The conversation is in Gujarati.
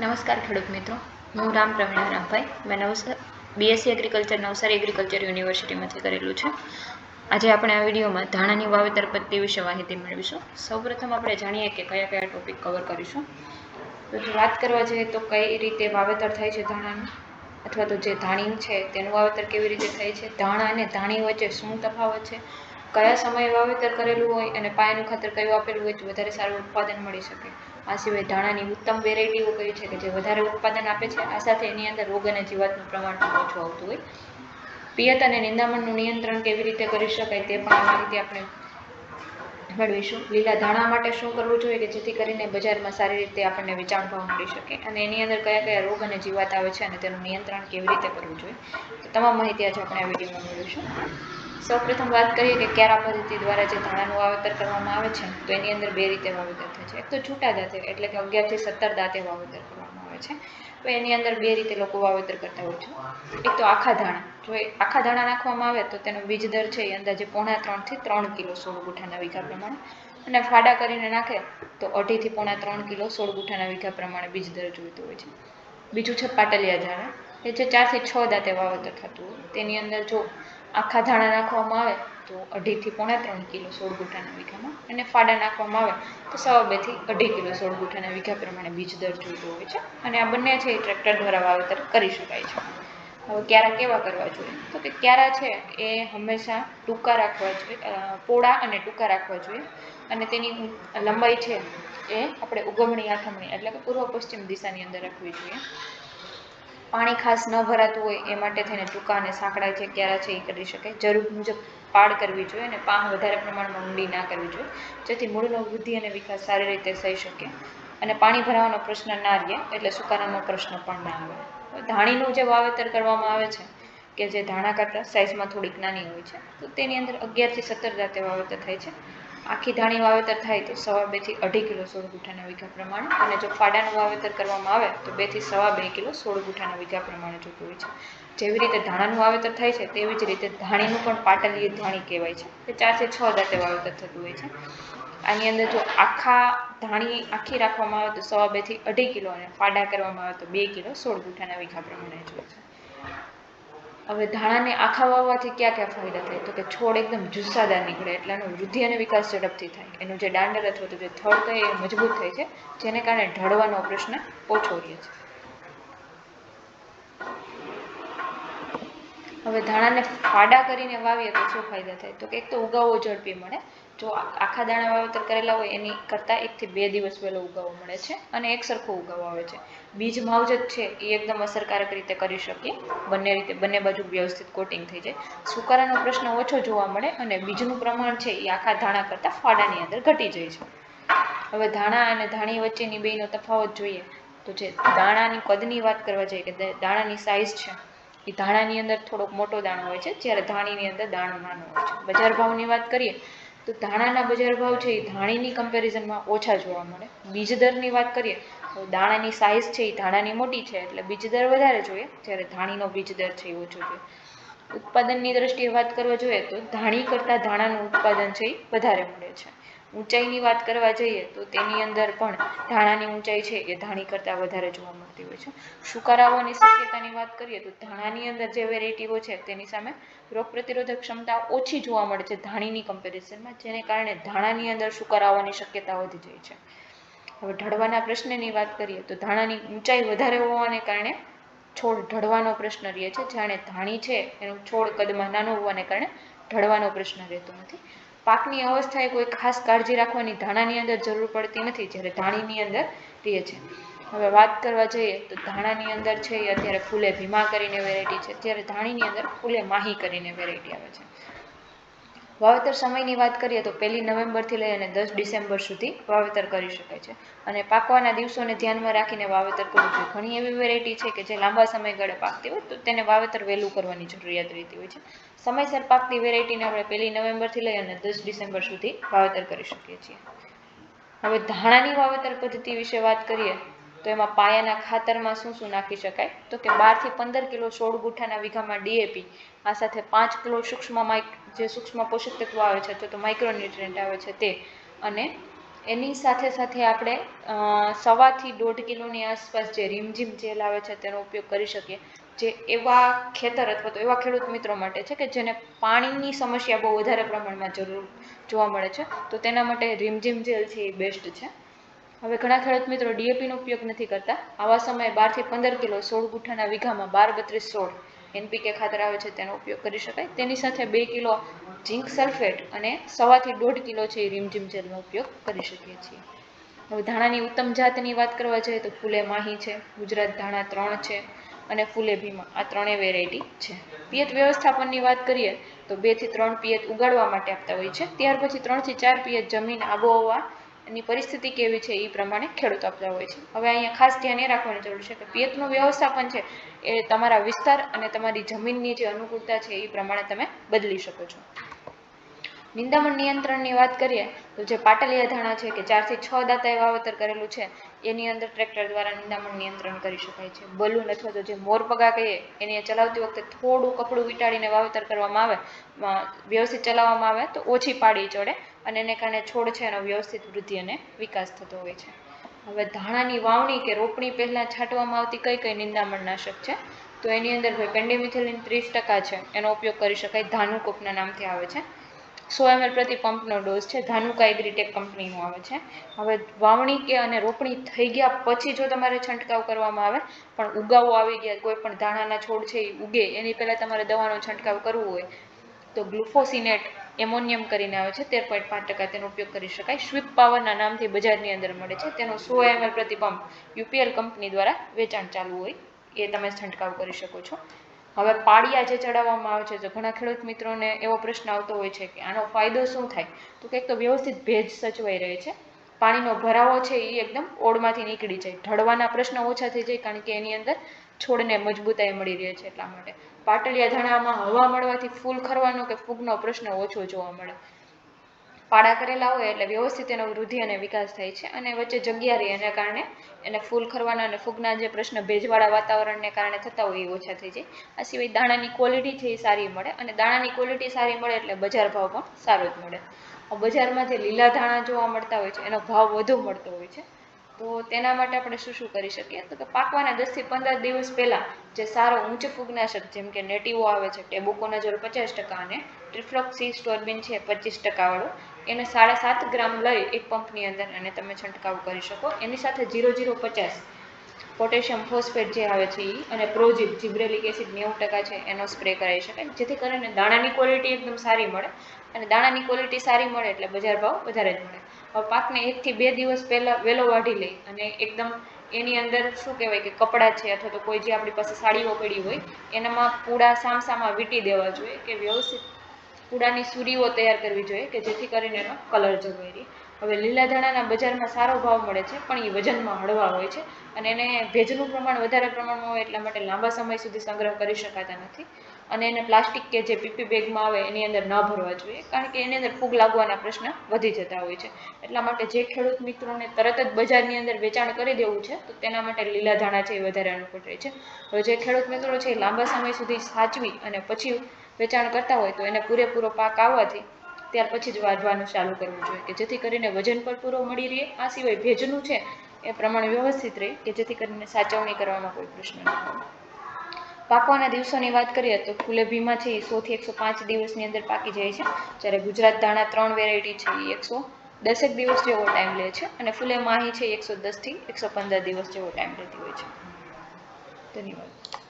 નમસ્કાર ખેડૂત મિત્રો. હું રામ પ્રવીણ રામભાઈ. મેં Navsar BSc agriculture Navsari agriculture યુનિવર્સિટીમાંથી કરેલું છે. આજે આપણે આ વિડીયોમાં ધાણાની વાવેતર પદ્ધતિ વિશે માહિતી મેળવીશું. સૌપ્રથમ આપણે જાણીએ કે કયા કયા ટોપિક કવર કરીશું. તો જો વાત કરવા જઈએ તો કઈ રીતે વાવેતર થાય છે ધાણાનું? અથવા તો જે ધાણી છે તેનું વાવેતર કેવી રીતે થાય છે? ધાણા અને ધાણી વચ્ચે શું તફાવત છે? કયા સમયે વાવેતર કરેલું હોય અને પાયાનું ખાતર કયું આપેલું હોય તો વધારે સારું ઉત્પાદન મળી શકે. આ સિવાય ધાણાની ઉત્તમ વેરાયટીઓ કઈ છે કે જે વધારે ઉત્પાદન આપે છે? આ સાથે એની અંદર રોગ અને જીવાતનું પ્રમાણ પણ ઓછું આવતું હોય. પિયત અને નિંદામણનું નિયંત્રણ કેવી રીતે કરી શકાય તે પણ આ માહિતી આપણે મેળવીશું. લીલા ધાણા માટે શું કરવું જોઈએ કે જેથી કરીને બજારમાં સારી રીતે આપણને વેચાણ ભાવ મળી શકે? અને એની અંદર કયા કયા રોગ અને જીવાત આવે છે અને તેનું નિયંત્રણ કેવી રીતે કરવું જોઈએ? તમામ માહિતી આજે આપણે આ વિડીયોમાં મેળવીશું. સૌપ્રથમ વાત કરીએ કે ક્યારા પદ્ધતિ દ્વારા જે ધાણાનું વાવેતર કરવામાં આવે છે, તો એની અંદર બે રીતે વાવેતર થાય છે. એક તો છૂટા દાંતે, એટલે કે અગિયારથી સત્તર દાંતે વાવેતર કરવામાં આવે છે. તો એની અંદર બે રીતે લોકો વાવેતર કરતા હોય છે. એક તો આખા ધાણા, જો એ આખા ધાણા નાખવામાં આવે, તો તેનો બીજ દર છે એ અંદાજે પોણા ત્રણથી ત્રણ કિલો સોળ ગુઠાના વીઘા પ્રમાણે. અને ફાડા કરીને નાખે, તો અઢીથી પોણા ત્રણ કિલો સોળ ગુઠાના વીઘા પ્રમાણે બીજ દર જોઈતું હોય છે. બીજું છે પાટલિયા ધાણા, એ જે ચારથી છ દાંતે વાવેતર થતું હોય, તેની અંદર જો આખા ધાણા નાખવામાં આવે તો અઢીથી પોણા ત્રણ કિલો સોળ ગુઠાના વીઘામાં અને ફાડા નાખવામાં આવે તો સવા બેથી અઢી કિલો સોળ ગુઠાના વીઘા પ્રમાણે બીજ દર જોઈતો હોય છે. અને આ બંને છે એ ટ્રેક્ટર દ્વારા વાવેતર કરી શકાય છે. હવે ક્યારા કેવા કરવા જોઈએ? તો કે ક્યારા છે એ હંમેશા ટૂંકા રાખવા જોઈએ પોળા અને ટૂંકા રાખવા જોઈએ. અને તેની લંબાઈ છે એ આપણે ઉગમણી આથમણી એટલે કે પૂર્વ પશ્ચિમ દિશાની અંદર રાખવી જોઈએ. પાણી ખાસ ન ભરાતું હોય એ માટે થઈને ટૂંકા અને સાંકડા જે ક્યારા છે એ કરી શકાય જરૂર મુજબ પાડ કરવી જોઈએ અને પાહ વધારે પ્રમાણમાં ઊંડી ના કરવી જોઈએ, જેથી મૂળનો વૃદ્ધિ અને વિકાસ સારી રીતે થઈ શકે. અને પાણી ભરાવાનો પ્રશ્ન ના રહે, એટલે સુકારાનો પ્રશ્ન પણ ના આવે. ધાણીનું જે વાવેતર કરવામાં આવે છે, કે જે ધાણા કરતાં સાઇઝમાં થોડીક નાની હોય છે, તો તેની અંદર અગિયારથી સત્તર જાતે વાવેતર થાય છે. આખી ધાણી વાવેતર થાય તો સવા બેથી અઢી કિલો સોળ ગુઠાના વીઘા પ્રમાણે અને જો ફાડાનું વાવેતર કરવામાં આવે તો બેથી સવા બે કિલો સોળ ગુઠાના વીઘા પ્રમાણે જોતું હોય છે. જેવી રીતે ધાણાનું વાવેતર થાય છે, તેવી જ રીતે ધાણીનું પણ પાટલીય ધાણી કહેવાય છે તે ચારથી છ દાંતે વાવેતર થતું હોય છે. આની અંદર જો આખા ધાણી આખી રાખવામાં આવે તો સવા બેથી અઢી કિલો અને ફાડા કરવામાં આવે તો બે કિલો સોળ ગુઠાના વીઘા પ્રમાણે જોઈએ છે. હવે ધાણાને આખા વાવવાથી ક્યાં ક્યાં ફાયદા થાય? તો કે છોડ એકદમ જુસ્સાદાર નીકળે, એટલે એનો વૃદ્ધિ અને વિકાસ ઝડપથી થાય. એનું જે દાંડર અથવા તો જે થડ થાય એ મજબૂત થાય છે, જેને કારણે ઢળવાનો પ્રશ્ન ઓછો રહે છે. હવે ધાણાને ફાડા કરીને વાવીએ તો શું ફાયદા થાય? તો કે એક તો ઉગાવો ઝડપી મળે. જો આખા દાણા વાવેતર કરેલા હોય, એની કરતાં એકથી બે દિવસ વહેલો ઉગાવો મળે છે અને એક સરખો ઉગાવો આવે છે. બીજ માવજત છે, એ એકદમ અસરકારક રીતે કરી શકીએ. બંને રીતે, બંને બાજુ વ્યવસ્થિત કોટિંગ થઈ જાય. સુકારાનો પ્રશ્ન ઓછો જોવા મળે અને બીજનું પ્રમાણ છે, એ આખા ધાણા કરતાં ફાડાની અંદર ઘટી જાય છે. હવે ધાણા અને ધાણી વચ્ચેની બેયનો તફાવત જોઈએ. તો જે દાણાની કદની વાત કરવા જઈએ કે દાણાની સાઇઝ છે એ ધાણાની અંદર થોડોક મોટો દાણો હોય છે, જ્યારે ધાણીની અંદર દાણો નાનો હોય છે. બજાર ભાવની વાત કરીએ, તો ધાણાના બજાર ભાવ છે એ ધાણીની કમ્પેરિઝનમાં ઓછા જોવા મળે. બીજ દરની વાત કરીએ, તો દાણાની સાઇઝ છે એ ધાણાની મોટી છે, એટલે બીજ દર વધારે જોઈએ. જ્યારે ધાણીનો બીજ દર છે એ ઓછો જોઈએ. ઉત્પાદનની દ્રષ્ટિએ વાત કરવા જોઈએ, તો ધાણી કરતાં ધાણાનું ઉત્પાદન છે એ વધારે મળે છે. ઊંચાઈની વાત કરવા જઈએ તો તેની અંદર પણ ધાણાની ઊંચાઈ છે એ ધાણી કરતાં વધારે જોવા મળતી હોય છે. સુકારાઓની શક્યતાની વાત કરીએ તો ધાણાની અંદર જે વેરાયટીઓ છે તેની સામે રોગ પ્રતિરોધક ક્ષમતા ઓછી જોવા મળે છે ધાણીની કમ્પેરિઝનમાં જેને કારણે ધાણાની અંદર સુકારાઓની શક્યતા વધી જાય છે. હવે ઢળવાના પ્રશ્નની વાત કરીએ તો ધાણાની ઊંચાઈ વધારે હોવાને કારણે છોડ ઢળવાનો પ્રશ્ન રહે છે. જાણે ધાણી છે, એનું છોડ કદમાં નાનું હોવાને કારણે ઢળવાનો પ્રશ્ન રહેતો નથી. પાકની અવસ્થાએ કોઈ ખાસ કાળજી રાખવાની ધાણાની અંદર જરૂર પડતી નથી, જ્યારે ધાણીની અંદર રહે છે. હવે વાત કરવા જઈએ તો ધાણાની અંદર છે એ અત્યારે ફૂલે ભીમા કરીને વેરાયટી છે. જ્યારે ધાણીની અંદર ફૂલે માહી કરીને વેરાયટી આવે છે. વાવેતર સમયની વાત કરીએ તો પહેલી નવેમ્બરથી લઈ અને દસ ડિસેમ્બર સુધી વાવેતર કરી શકાય છે. અને પાકવાના દિવસોને ધ્યાનમાં રાખીને વાવેતર કરવું જોઈએ. ઘણી એવી વેરાયટી છે કે જે લાંબા સમયગાળે પાકતી હોય તો તેને વાવેતર વહેલું કરવાની જરૂરિયાત રહેતી હોય છે. સમયસર પાકતી વેરાયટીને આપણે પહેલી નવેમ્બરથી લઈ અને દસ ડિસેમ્બર સુધી વાવેતર કરી શકીએ છીએ. હવે ધાણાની વાવેતર પદ્ધતિ વિશે વાત કરીએ તો એમાં પાયાના ખાતરમાં શું શું નાખી શકાય? તો કે બારથી પંદર કિલો સોળ ગુઠાના વીઘામાં ડીએપી, આ સાથે પાંચ કિલો સૂક્ષ્મ માઇક જે સૂક્ષ્મ પોષક તત્વો આવે છે, અથવા તો માઇક્રોન્યુટ્રન્ટ આવે છે તે. અને એની સાથે સાથે આપણે સવાથી દોઢ કિલોની આસપાસ જે રીમઝીમ જેલ આવે છે, તેનો ઉપયોગ કરી શકીએ. જે એવા ખેતર અથવા તો એવા ખેડૂત મિત્રો માટે છે કે જેને પાણીની સમસ્યા બહુ વધારે પ્રમાણમાં જરૂર જોવા મળે છે, તો તેના માટે રીમઝીમ જેલ છે એ બેસ્ટ છે. હવે ઘણા ખેડૂત મિત્રો ડીએપીનો ઉપયોગ નથી કરતા. આવા સમયે બારથી પંદર કિલો સોળ ગુઠાના વીઘામાં બાર, બત્રીસ, સોળ એનપીકે ખાતર આવે છે તેનો ઉપયોગ કરી શકાય. તેની સાથે બે કિલો ઝીંક સલ્ફેટ અને સવાથી દોઢ કિલો છે એ રીમઝીમ જેલનો ઉપયોગ કરી શકીએ છીએ. હવે ધાણાની ઉત્તમ જાતની વાત કરવા જઈએ તો ફૂલે માહી છે, ગુજરાત ધાણા ત્રણ છે અને ફૂલે ભીમા. આ ત્રણેય વેરાયટી છે. પિયત વ્યવસ્થાપનની વાત કરીએ તો બેથી ત્રણ પિયત ઉગાડવા માટે આપતા હોય છે. ત્યાર પછી ત્રણથી ચાર પિયત જમીન આબોહવા એની પરિસ્થિતિ કેવી છે એ પ્રમાણે ખેડૂત આપતા હોય છે. હવે અહીંયા ખાસ ધ્યાન એ રાખવાની જરૂર છે કે પિયતનું વ્યવસ્થાપન છે એ તમારા વિસ્તાર અને તમારી જમીનની જે અનુકૂળતા છે એ પ્રમાણે તમે બદલી શકો છો. નિંદામણ નિયંત્રણની વાત કરીએ તો જે પાટલીયા ધાણા છે કે ચારથી છ દાંતાએ વાવેતર કરેલું છે, એની અંદર ટ્રેક્ટર દ્વારા નિંદામણ નિયંત્રણ કરી શકાય છે. બલૂન અથવા તો જે મોરપગા કહીએ, એને ચલાવતી વખતે થોડું કપડું વીંટાળીને વાવેતર કરવામાં આવે, વ્યવસ્થિત ચલાવવામાં આવે તો ઓછી પાડી ચડે અને એને કારણે છોડ છે એનો વ્યવસ્થિત વૃદ્ધિ અને વિકાસ થતો હોય છે. હવે ધાણાની વાવણી કે રોપણી પહેલાં છાંટવામાં આવતી કઈ કઈ નિંદામણનાશક છે? તો એની અંદર ભાઈ પેન્ડેમિથિલિન ત્રીસ ટકા છે. એનો ઉપયોગ કરી શકાય ધાનુકોપના નામથી આવે છે. સો એમએલ પ્રતિ પંપનો ડોઝ છે. ધાનુકા એગ્રીટેક કંપનીનું આવે છે. હવે વાવણી કે અને રોપણી થઈ ગયા પછી જો તમારે છંટકાવ કરવામાં આવે, પણ ઉગાવો આવી ગયા, કોઈ પણ ધાણાના છોડ છે એ ઉગે, એની પહેલાં તમારે દવાનો છંટકાવ કરવો હોય, તો ગ્લુફોસિનેટ એમોનિયમ કરીને આવે છે, તેર પોઈન્ટ પાંચ ટકા તેનો ઉપયોગ કરી શકાય. સ્વીપ પાવરના નામથી બજારની અંદર મળે છે. તેનો સો એમએલ પ્રતિ પંપ યુપીએલ કંપની દ્વારા વેચાણ ચાલુ હોય એ તમે છંટકાવ કરી શકો છો. હવે પાળિયા જે ચડાવવામાં આવે છે, તો ઘણા ખેડૂત મિત્રોને એવો પ્રશ્ન આવતો હોય છે કે આનો ફાયદો શું થાય? તો કંઈક તો વ્યવસ્થિત ભેજ સચવાઈ રહે છે. પાણીનો ભરાવો છે એ એકદમ ઓળમાંથી નીકળી જાય. ઢળવાના પ્રશ્ન ઓછા થઈ જાય કારણ કે એની અંદર છોડને મજબૂતાઈ મળી રહે છે એટલા માટે. પાટલિયા ધાણામાં હવા મળવાથી ફૂલ ખરવાનો કે ફૂગનો પ્રશ્ન ઓછો જોવા મળે. પાડા કરેલા હોય એટલે વ્યવસ્થિત એનો વૃદ્ધિ અને વિકાસ થાય છે અને વચ્ચે જગ્યા રહે એના કારણે એને ફૂલ ખરવાના અને ફૂગના જે પ્રશ્ન ભેજવાળા વાતાવરણને કારણે થતા હોય એ ઓછા થઈ જાય. આ સિવાય દાણાની ક્વોલિટી છે એ સારી મળે અને દાણાની ક્વોલિટી સારી મળે એટલે બજાર ભાવ પણ સારો જ મળે. બજારમાં જે લીલા ધાણા જોવા મળતા હોય છે, એનો ભાવ વધુ મળતો હોય છે. તો તેના માટે આપણે શું શું કરી શકીએ? તો કે પાકવાના દસથી પંદર દિવસ પહેલાં જે સારો ઊંચ ફૂગનાશક જેમ કે નેટિવો આવે છે ટેબુકોનાઝોલ પચાસ ટકા અને ટ્રિફ્લોક્સી સ્ટોરબિન છે પચીસ ટકાવાળો એને સાડા સાત ગ્રામ લઈ એક પંપની અંદર અને તમે છંટકાવ કરી શકો. એની સાથે જીરો જીરો પચાસ પોટેશિયમ ફોસ્ફેટ જે આવે છે એ અને પ્રોજીબ જીબ્રેલિક એસિડ નેવું ટકા છે એનો સ્પ્રે કરાવી શકાય. જેથી કરીને દાણાની ક્વોલિટી એકદમ સારી મળે. અને દાણાની ક્વોલિટી સારી મળે એટલે બજાર ભાવ વધારે જ મળે. પાકને એકથી બે દિવસ પહેલાં વહેલો વાઢી લઈ અને એકદમ એની અંદર શું કહેવાય કે કપડાં છે અથવા તો કોઈ જે આપણી પાસે સાડીઓ પડી હોય, એનામાં પૂડા સામસામાં વીંટી દેવા જોઈએ કે વ્યવસ્થિત પૂડાની સુરીઓ તૈયાર કરવી જોઈએ કે જેથી કરીને એનો કલર જળવાઈ રહે. હવે લીલા ધાણાના બજારમાં સારો ભાવ મળે છે, પણ એ વજનમાં હળવા હોય છે અને એને ભેજનું પ્રમાણ વધારે પ્રમાણમાં હોય એટલા માટે લાંબા સમય સુધી સંગ્રહ કરી શકાતા નથી અને એને પ્લાસ્ટિક કે જે પીપી બેગમાં આવે એની અંદર ન ભરવા જોઈએ, કારણ કે એની અંદર ફૂગ લાગવાના પ્રશ્ન વધી જતા હોય છે. એટલા માટે જે ખેડૂત મિત્રોને તરત જ બજારની અંદર વેચાણ કરી દેવું છે, તો તેના માટે લીલા ધાણા છે એ વધારે અનુકૂળ રહે છે. હવે જે ખેડૂત મિત્રો છે એ લાંબા સમય સુધી સાચવી અને પછી વેચાણ કરતા હોય તો એને પૂરેપૂરો પાક આવવાથી ત્યાર પછી જ વાઢવાનું ચાલુ કરવું જોઈએ કે જેથી કરીને વજન પર પૂરો મળી રહે. આ સિવાય ભેજનું છે એ પ્રમાણે વ્યવસ્થિત રહે કે જેથી કરીને સાચવણી કરવામાં કોઈ પ્રશ્ન ન આવે. પાકવાના દિવસોની વાત કરીએ તો ફૂલે ભીમા છે સોથી એકસો પાંચ દિવસની અંદર પાકી જાય છે. જ્યારે ગુજરાત ધાણા ત્રણ વેરાયટી છે એ એકસો દસેક દિવસ જેવો ટાઈમ લે છે અને ફૂલે માહી છે એકસો દસથી એકસો પંદર દિવસ જેવો ટાઈમ લેતી હોય છે. ધન્યવાદ.